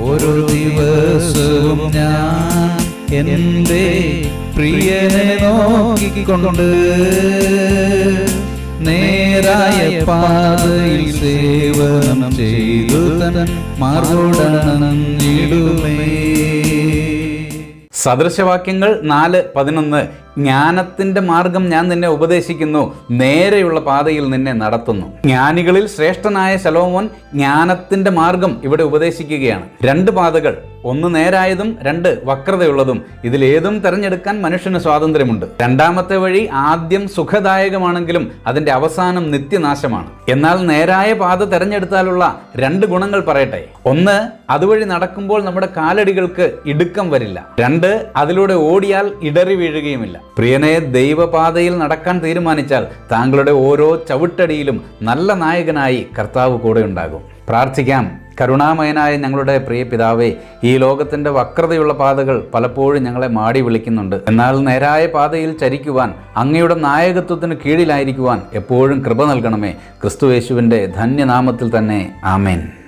ഓരോ ദിവസവും ഞാൻ എന്റെ പ്രിയനെ നോക്കിക്കൊണ്ട് നേരായ പാതയിൽ സേവനം ചെയ്തു തൻ മാറോടണഞ്ഞിടുമേ സദൃശവാക്യങ്ങൾ നാല് പതിനൊന്ന്. ജ്ഞാനത്തിന്റെ മാർഗം ഞാൻ നിന്നെ ഉപദേശിക്കുന്നു. നേരെയുള്ള പാതയിൽ നിന്നെ നടത്തുന്നു. ജ്ഞാനികളിൽ ശ്രേഷ്ഠനായ ശലോമോൻ ജ്ഞാനത്തിന്റെ മാർഗം ഇവിടെ ഉപദേശിക്കുകയാണ്. രണ്ട് പാതകൾ. ഒന്ന് നേരായതും രണ്ട് വക്രതയുള്ളതും. ഇതിലേതും തിരഞ്ഞെടുക്കാൻ മനുഷ്യന് സ്വാതന്ത്ര്യമുണ്ട്. രണ്ടാമത്തെ വഴി ആദ്യം സുഖദായകമാണെങ്കിലും അതിന്റെ അവസാനം നിത്യനാശമാണ്. എന്നാൽ നേരായ പാത തിരഞ്ഞെടുത്താലുള്ള രണ്ട് ഗുണങ്ങൾ പറയട്ടെ. ഒന്ന് അതുവഴി നടക്കുമ്പോൾ നമ്മുടെ കാലടികൾക്ക് ഇടുക്കം വരില്ല. രണ്ട് അതിലൂടെ ഓടിയാൽ ഇടറി വീഴുകയുമില്ല. പ്രിയനെ ദൈവപാതയിൽ നടക്കാൻ തീരുമാനിച്ചാൽ താങ്കളുടെ ഓരോ ചവിട്ടടിയിലും നല്ല നായകനായി കർത്താവ് കൂടെ ഉണ്ടാകും. പ്രാർത്ഥിക്കാം. കരുണാമയനായ ഞങ്ങളുടെ പ്രിയ പിതാവേ ഈ ലോകത്തിന്റെ വക്രതയുള്ള പാതകൾ പലപ്പോഴും ഞങ്ങളെ മാടി വിളിക്കുന്നുണ്ട്. എന്നാൽ നേരായ പാതയിൽ ചരിക്കുവാൻ അങ്ങയുടെ നായകത്വത്തിന് കീഴിലായിരിക്കുവാൻ എപ്പോഴും കൃപ നൽകണമേ. ക്രിസ്തുവേശുവിന്റെ ധന്യനാമത്തിൽ തന്നെ. ആമേൻ.